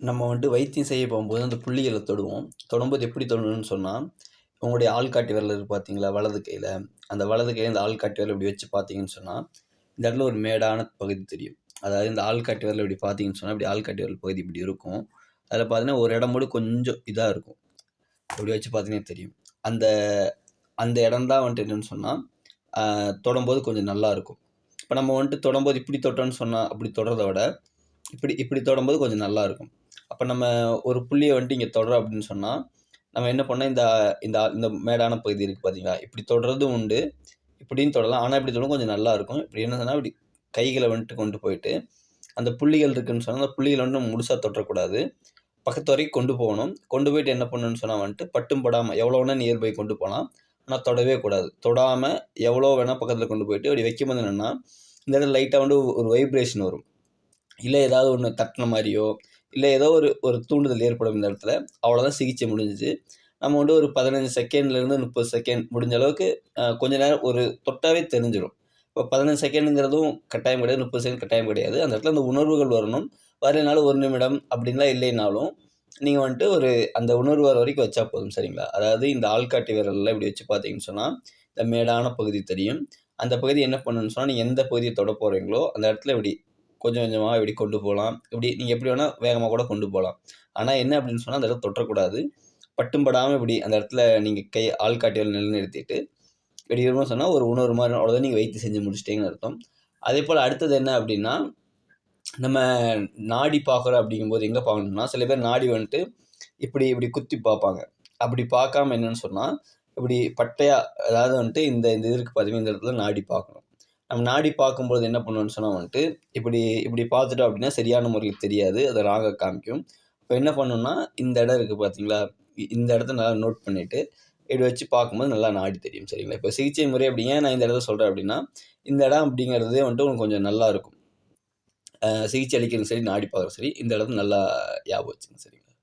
நம்ம வந்துட்டு வைத்தியம் செய்ய போகும்போது அந்த புள்ளிகளை தொடுவோம். தொடும்போது எப்படி தொடணும்னு சொன்னால் உங்களுடைய ஆள்காட்டி விரல் இருக்குது பார்த்தீங்களா? வலது கையில். அந்த வலது கையில் இந்த ஆள்காட்டி விரல் இப்படி வச்சு பார்த்தீங்கன்னு சொன்னால் இந்த இடத்துல ஒரு மேடான பகுதி தெரியும். அதாவது இந்த ஆள்காட்டி விரல் இப்படி பார்த்தீங்கன்னு சொன்னால் இப்படி ஆள்காட்டி விரல் பகுதி இப்படி இருக்கும். அதில் பார்த்தீங்கன்னா ஒரு இடம் மட்டும் கொஞ்சம் இதாக இருக்கும். இப்படி வச்சு பார்த்தீங்கன்னா தெரியும். அந்த அந்த இடம் தான் வந்துட்டு என்னென்னு சொன்னால் தொடும்போது கொஞ்சம் நல்லா இருக்கும். இப்போ நம்ம வந்துட்டு தொடும்போது இப்படி தொட்டோன்னு சொன்னால் அப்படி தொடுறத விட இப்படி இப்படி தொடும்போது கொஞ்சம் நல்லா இருக்கும். அப்போ நம்ம ஒரு புள்ளியை வந்துட்டு இங்கே தொடரோம் அப்படின்னு சொன்னால் நம்ம என்ன பண்ணால் இந்த இந்த இந்த மேடான பகுதி இருக்குது பார்த்தீங்களா இப்படி தொடுறதும் உண்டு. இப்படியும் தொடலாம். ஆனால் இப்படி தொடரும் கொஞ்சம் நல்லாயிருக்கும் இப்படி என்ன சொன்னால் இப்படி கைகளை வந்துட்டு கொண்டு போயிட்டு அந்த புள்ளிகள் இருக்குதுன்னு சொன்னால் அந்த புள்ளிகளை வந்துட்டு நம்ம முழுசாக தொடரக்கூடாது பக்கத்து வரைக்கும் கொண்டு போகணும். கொண்டு போயிட்டு என்ன பண்ணணும்னு சொன்னால் வந்துட்டு பட்டும் படாமல் எவ்வளோ வேணால் நியர்பை கொண்டு போகலாம். ஆனால் தொடவே கூடாது. தொடாமல் எவ்வளோ வேணால் பக்கத்தில் கொண்டு போயிட்டு அப்படி வைக்கும்போது என்னென்னா இந்த இடத்துல லைட்டாக வந்து ஒரு வைப்ரேஷன் வரும். இல்லை ஏதாவது ஒன்று தட்டின மாதிரியோ இல்லை ஏதோ ஒரு ஒரு தூண்டுதல் ஏற்படும் இந்த இடத்துல அவ்வளோதான் சிகிச்சை முடிஞ்சிச்சு. நம்ம வந்து ஒரு பதினஞ்சு செகண்ட்லேருந்து முப்பது செகண்ட் முடிஞ்ச அளவுக்கு கொஞ்ச நேரம் ஒரு தொட்டாவே தெரிஞ்சிடும் இப்போ பதினஞ்சு செகண்டுங்கிறதும் கட்டாயம் கிடையாது முப்பது செகண்ட் கட்டாயம் கிடையாது. அந்த இடத்துல அந்த உணர்வுகள் வரணும். வரலைனாலும் ஒரு நிமிடம் அப்படின்லாம் இல்லைனாலும் நீங்கள் வந்துட்டு ஒரு அந்த உணர்வு வர வரைக்கும் வச்சா போதும் சரிங்களா? அதாவது இந்த ஆள்காட்டி விரலில் இப்படி வச்சு பார்த்தீங்கன்னு சொன்னால் இந்த மேடான பகுதி தெரியும். அந்த பகுதி என்ன பண்ணணும்னு சொன்னால் நீங்கள் எந்த பகுதியை தொட போகிறீங்களோ அந்த இடத்துல இப்படி கொஞ்சம் கொஞ்சமாக இப்படி கொண்டு போகலாம். இப்படி நீங்கள் எப்படி வேணால் வேகமாக கூட கொண்டு போகலாம். ஆனால் என்ன அப்படின்னு சொன்னால் அந்த இடத்துல தொட்டக்கூடாது. பட்டும் படாமல் இப்படி அந்த இடத்துல நீங்கள் கை ஆள்காட்டியில் நிலைநிறுத்திட்டு இப்படி வரும்போது சொன்னால் ஒரு உணவு மாதிரி அவ்வளோதான் நீங்கள் வைத்து செஞ்சு முடிச்சிட்டிங்கன்னு அர்த்தம். அதே போல் அடுத்தது என்ன அப்படின்னா நம்ம நாடி பார்க்குறோம் அப்படிங்கும்போது எங்கே பார்க்கணும்னா சில பேர் நாடி வந்துட்டு இப்படி இப்படி குத்தி பார்ப்பாங்க அப்படி பார்க்காம என்னன்னு சொன்னால் இப்படி பட்டையாக அதாவது வந்துட்டு இந்த இந்த இதுக்கு பார்த்தீங்கன்னா இந்த இடத்துல நாடி பார்க்கணும் நம்ம நாடி பார்க்கும்போது என்ன பண்ணுவோம்னு சொன்னால் வந்துட்டு இப்படி இப்படி பார்த்துட்டோம் அப்படின்னா சரியான முறையில் தெரியாது. அதை ராக காமிக்கும். இப்போ என்ன பண்ணணும்னா இந்த இடம் இருக்குது பார்த்தீங்களா இந்த இடத்த நல்லா நோட் பண்ணிவிட்டு இப்படி வச்சு பார்க்கும்போது நல்லா நாடி தெரியும் சரிங்களா? இப்போ சிகிச்சை முறை அப்படி ஏன் நான் இந்த இடத்த சொல்கிறேன் அப்படின்னா இந்த இடம் அப்படிங்கிறதே வந்துட்டு உங்களுக்கு கொஞ்சம் நல்லா இருக்கும். சிகிச்சை அளிக்கிறது சரி நாடி பார்க்குறது சரி இந்த இடத்துல நல்லா ஞாபகம் வச்சுங்க சரிங்களா?